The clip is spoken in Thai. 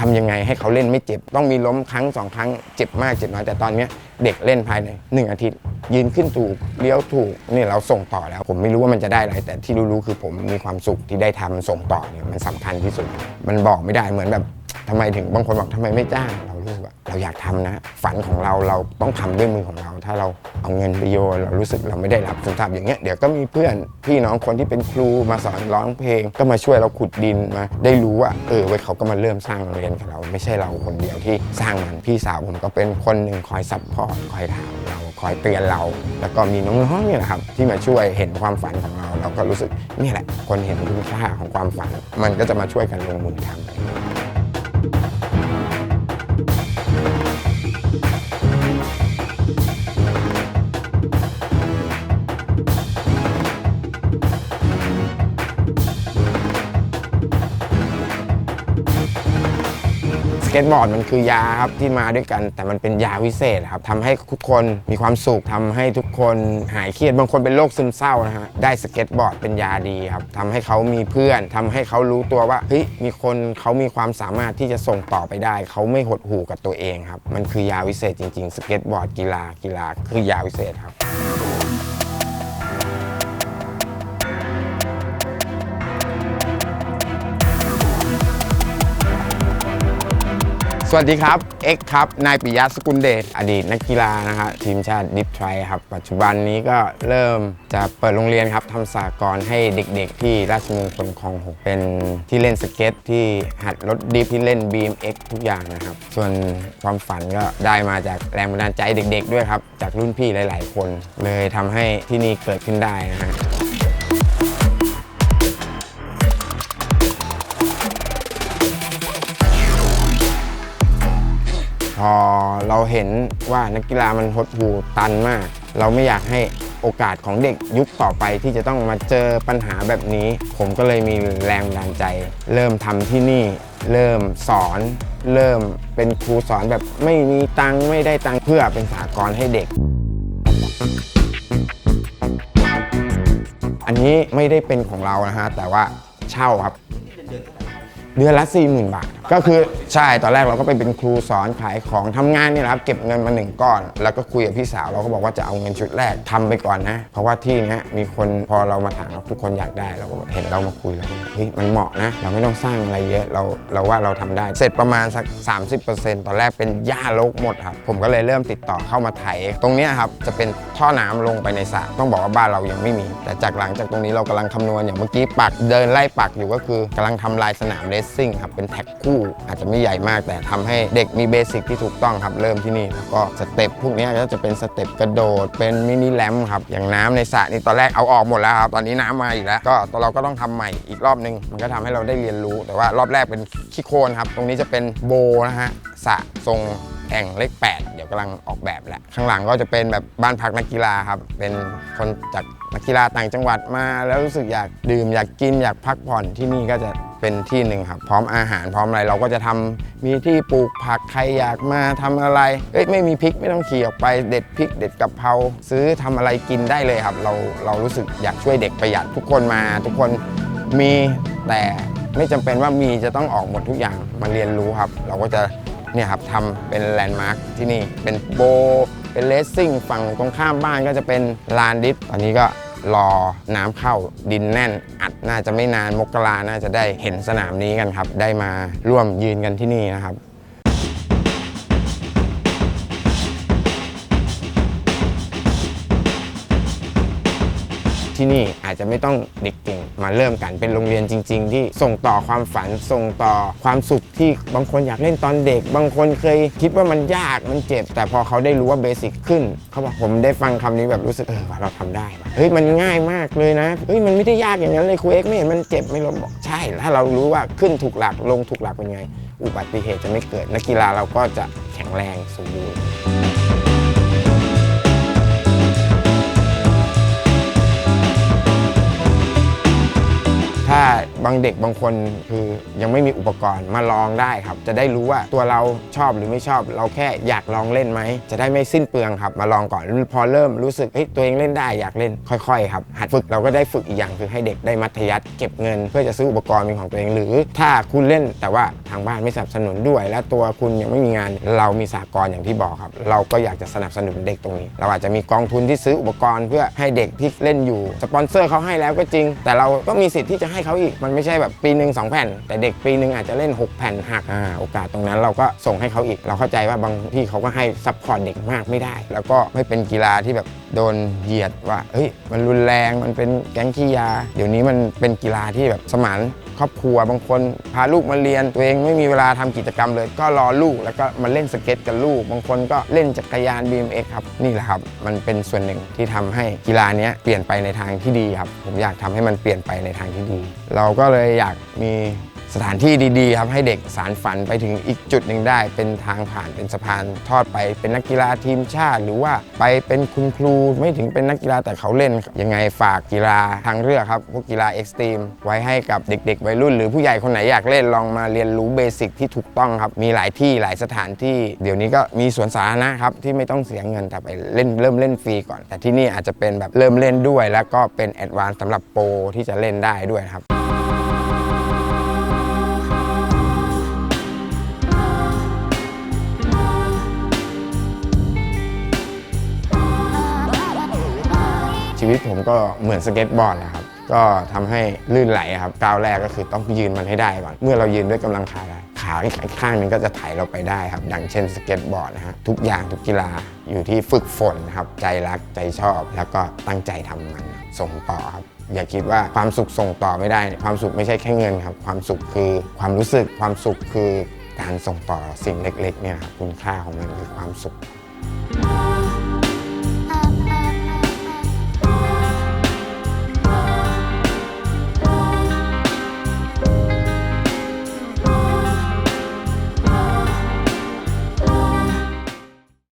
ทำยังไงให้เขาเล่นไม่เจ็บ ต้องมีล้มครั้งสองครั้งเจ็บมากเจ็บน้อยแต่ตอนนี้เด็กเล่นภายในหนึ่งอาทิตย์ ยืนขึ้นถูกเลี้ยวถูกนี่เราส่งต่อแล้ว ผมไม่รู้ว่ามันจะได้อะไร แต่ที่รู้ๆคือผมมีความสุขที่ได้ทำส่งต่อเนี่ยมันสำคัญที่สุด มันบอกไม่ได้เหมือนแบบทำไมถึงบางคนบอกทำไมไม่จ้างเรารู้สึกว่า เราอยากทำนะ ฝันของเราเราต้องทำด้วยมือของเรา ถ้าเราเอาเงินไปโยนเรารู้สึกเราไม่ได้รับคุณทำอย่างเงี้ยเดี๋ยวก็มีเพื่อนพี่น้องคนที่เป็นครูมาสอนร้องเพลง ก็มาช่วยเราขุดดินมา ได้รู้ว่าเออเว้เขาก็มาเริ่มสร้างโรงเรียนกับเรา ไม่ใช่เราคนเดียวที่สร้างมันพี่สาวผมก็เป็นคนหนึ่งคอยซัพพอร์ตคอยถามเราคอยเตือนเรา แล้วก็มีน้องๆเนี่ยแหละครับที่มาช่วยเห็นความฝันของเรา เราก็รู้สึกนี่แหละ คนเห็นคุณค่าของความฝัน มันก็จะมาช่วยกันลงมือทำ เก็ตบอร์ดมันคือยาครับที่มาด้วยกัน แต่มันเป็นยาวิเศษครับทำให้ทุกคนมีความสุขทำให้ทุกคนหายเครียดบางคนเป็นโรคซึมเศร้านะฮะได้สเก็ตบอร์ดเป็นยาดีครับทำให้เขามีเพื่อนทำให้เขารู้ตัวว่าเฮ้ยมีคนเขามีความสามารถที่จะส่งต่อไปได้ เขาไม่หดหู่กับตัวเองครับมันคือยาวิเศษจริงๆสเก็ตบอร์ดกีฬากีฬาคือยาวิเศษครับ สวัสดีครับ เอ็กครับ นายปิยะสกุลเดช อดีตนักกีฬานะฮะทีมชาติดิฟทรครับ ปัจจุบันนี้ก็เริ่มจะเปิดโรงเรียนครับทำสากรให้เด็กๆ ที่ราชมงคลคลองหกเป็นที่เล่นสเก็ต ที่หัดรถดิฟที่เล่น BMX ทุกอย่างนะครับ ส่วนความฝันก็ได้มาจากแรงบันดาลใจเด็กๆ ด้วยครับ จากรุ่นพี่หลาย ๆ คน เลยทำให้ที่นี่เกิดขึ้นได้นะฮะ พอเราเห็นว่านักกีฬามันหดหูตันมาก เราไม่อยากให้โอกาสของเด็กยุคต่อไปที่จะต้องมาเจอปัญหาแบบนี้ ผมก็เลยมีแรงบันดาลใจ เริ่มทำที่นี่ เริ่มสอน เริ่มเป็นครูสอนแบบไม่มีตังค์ไม่ได้ตังค์เพื่อเป็นสากลให้เด็ก อันนี้ไม่ได้เป็นของเรานะฮะแต่ว่าเช่าครับ เดือนละ 40,000 บาท ก็คือใช่ตอนแรกเราก็ไปเป็นครูสอนขายของทำงานเนี่ยแหละครับเก็บเงินมาหนึ่งก้อน แล้วก็คุยกับพี่สาวเราก็บอกว่าจะเอาเงินชุดแรกทำไปก่อนนะ เพราะว่าที่เนี้ยมีคนพอเรามาถามทุกคนอยากได้เราก็เห็นเรามาคุยแล้วเฮ้ยมันเหมาะนะ เราไม่ต้องสร้างอะไรเยอะเราเราว่าเราทำได้ เสร็จประมาณสัก 30%ตอนแรกเป็นหญ้าลกหมดครับผมก็เลยเริ่มติดต่อเข้ามาไถตรงเนี้ยครับจะเป็นท่อน้ำลงไปในสระต้องบอกว่าบ้านเรายังไม่มี แต่จากหลังจากตรงนี้เรากำลังคำนวณอย่างเมื่อกี้ปักเดินไล่ปักอยู่ก็คือกำลังทำลายสนามเรซซิ่งครับเป็นแท็กคู่ อาจจะไม่ใหญ่มากแต่ทำให้เด็กมีเบสิกที่ถูกต้องครับ เริ่มที่นี่ แล้วก็สเต็ปพวกนี้ก็จะเป็นสเต็ปกระโดด เป็นมินิแลมครับ อย่างน้ำในสระนี่ตอนแรกเอาออกหมดแล้วครับตอนนี้น้ำมาอีกแล้ว ก็เราก็ต้องทำใหม่อีกรอบนึง มันก็ทำให้เราได้เรียนรู้ แต่ว่ารอบแรกเป็นขี้โคลนครับตรงนี้จะเป็นโบนะฮะสระทรง แอ่งเลข 8 เดี๋ยวกำลังออกแบบแหละ ข้างหลังก็จะเป็นแบบบ้านพักนักกีฬาครับ เป็นคนจากนักกีฬาต่างจังหวัดมาแล้วรู้สึกอยากดื่มอยากกินอยากพักผ่อนที่นี่ก็จะเป็นที่หนึ่งครับ พร้อมอาหารพร้อมอะไรเราก็จะทำมีที่ปลูกผักใครอยากมาทำอะไรเอ้ยไม่มีพริกไม่ต้องขี่ออกไปเด็ดพริกเด็ดกะเพราซื้อทำอะไรกินได้เลยครับ เราเรารู้สึกอยากช่วยเด็กประหยัดทุกคนมา ทุกคนมีแต่ไม่จำเป็นว่ามีจะต้องออกหมดทุกอย่างมาเรียนรู้ครับ เราก็จะ เนี่ยครับทำเป็นแลนด์มาร์คที่นี่เป็นโบเป็นเลสซิ่งฝั่งตรงข้ามบ้านก็จะเป็นลานดิฟตอนนี้ก็รอน้ำเข้าดินแน่นอัดน่าจะไม่นานมกราน่าจะได้เห็นสนามนี้กันครับ ได้มาร่วมยืนกันที่นี่นะครับ ที่นี่อาจจะไม่ต้องเด็กเก่งมาเริ่มกันเป็นโรงเรียนจริง ๆ ที่ส่งต่อความฝันส่งต่อความสุขที่บางคนอยากเล่นตอนเด็ก บางคนเคยคิดว่ามันยากมันเจ็บ แต่พอเขาได้รู้ว่าเบสิกขึ้นเขาบอกผมได้ฟังคำนี้แบบรู้สึกเออว่าเราทำได้ว่ะเฮ้ยมันง่ายมากเลยนะเฮ้ยมันไม่ได้ยากอย่างนั้นเลยครูเอ็กไม่เห็นมันเจ็บไม่ล้มบอกใช่ ถ้าเรารู้ว่าขึ้นถูกหลักลงถูกหลักเป็นไง อุบัติเหตุจะไม่เกิดนักกีฬาเราก็จะแข็งแรงสมบูรณ์าบางเด็กบางคนคือยังไม่มีอุปกรณ์มาลองได้ครับ จะได้รู้ว่าตัวเราชอบหรือไม่ชอบ เราแค่อยากลองเล่นไหม จะได้ไม่สิ้นเปลืองครับ มาลองก่อนพอเริ่มรู้สึกเฮ้ยตัวเองเล่นได้อยากเล่นค่อยๆครับหัดฝึกเราก็ได้ฝึกอีกอย่างคือให้เด็กได้มัธยัสถ์เก็บเงิน เพื่อจะซื้ออุปกรณ์เป็นของตัวเอง หรือ ถ้าคุณเล่นแต่ว่าทางบ้านไม่สนับสนุนด้วย และตัวคุณยังไม่มีงานเรามีสากลอย่างที่บอกครับ เราก็อยากจะสนับสนุนเด็กตรงนี้ เราอาจจะมีกองทุนที่ซื้ออุปกรณ์ เพื่อให้เด็กที่เล่นอยู่สปอนเซอร์เขาให้แล้วก็จริง แต่เราก็มีสิทธิ์ที่จะให้เขาอีกมันไม่ใช่แบบปีหนึ่งสองแผ่น แต่เด็กปีหนึ่งอาจจะเล่น 6 แผ่นหักอ่าโอกาสตรงนั้นเราก็ส่งให้เขาอีก เราเข้าใจว่าบางที่เขาก็ให้ซัพพอร์ตเด็กมากไม่ได้ แล้วก็ไม่เป็นกีฬาที่แบบโดนเหยียดว่าเฮ้ยมันรุนแรงมันเป็นแก๊งขี้ยา เดี๋ยวนี้มันเป็นกีฬาที่แบบสมาน ครอบครัว บางคนพาลูกมาเรียนตัวเองไม่มีเวลาทำกิจกรรมเลย ก็รอลูกแล้วก็มาเล่นสเก็ตกับลูก บางคนก็เล่นจักรยาน BMX ครับนี่แหละครับมันเป็นส่วนหนึ่งที่ทำให้กีฬานี้เปลี่ยนไปในทางที่ดีครับผมอยากทำให้มันเปลี่ยนไปในทางที่ดี เราก็เลยอยากมี สถานที่ดีๆครับให้เด็กสารฝันไปถึงอีกจุดหนึ่งได้ เป็นทางผ่านเป็นสะพานทอดไป เป็นนักกีฬาทีมชาติ หรือว่าไปเป็นคุณครูไม่ถึงเป็นนักกีฬาแต่เขาเล่น ยังไงฝากกีฬาทางเลือกครับ พวกกีฬาเอ็กซ์ตรีมไว้ให้กับเด็ก ๆ วัยรุ่น หรือผู้ใหญ่คนไหนอยากเล่นลองมาเรียนรู้เบสิกที่ถูกต้องครับมีหลายที่หลายสถานที่ เดี๋ยวนี้ก็มีสวนสาธารณะครับที่ไม่ต้องเสียเงินแต่ไปเล่นเริ่มเล่นฟรีก่อน แต่ที่นี่อาจจะเป็นแบบเริ่มเล่นด้วย แล้วก็เป็นแอดวานซ์สำหรับโปรที่จะเล่นได้ด้วยครับ ชีวิตผมก็เหมือนสเก็ตบอร์ดนะครับ ก็ทำให้ลื่นไหลครับก้าวแรกก็คือต้องยืนมันให้ได้ก่อน เมื่อเรายืนด้วยกำลังขาได้ขาอีกข้างนึงก็จะไถ่ายเราไปได้ครับ ดังเช่นสเก็ตบอร์ดนะฮะทุกอย่างทุกกีฬาอยู่ที่ฝึกฝนครับ ใจรักใจชอบ แล้วก็ตั้งใจทำมันส่งต่อครับอย่าคิดว่าความสุขส่งต่อไม่ได้ ความสุขไม่ใช่แค่เงินครับ ความสุขคือความรู้สึกความสุขคือการส่งต่อสิ่งเล็กๆเนี่ยครับคุณค่าของมันคือความสุข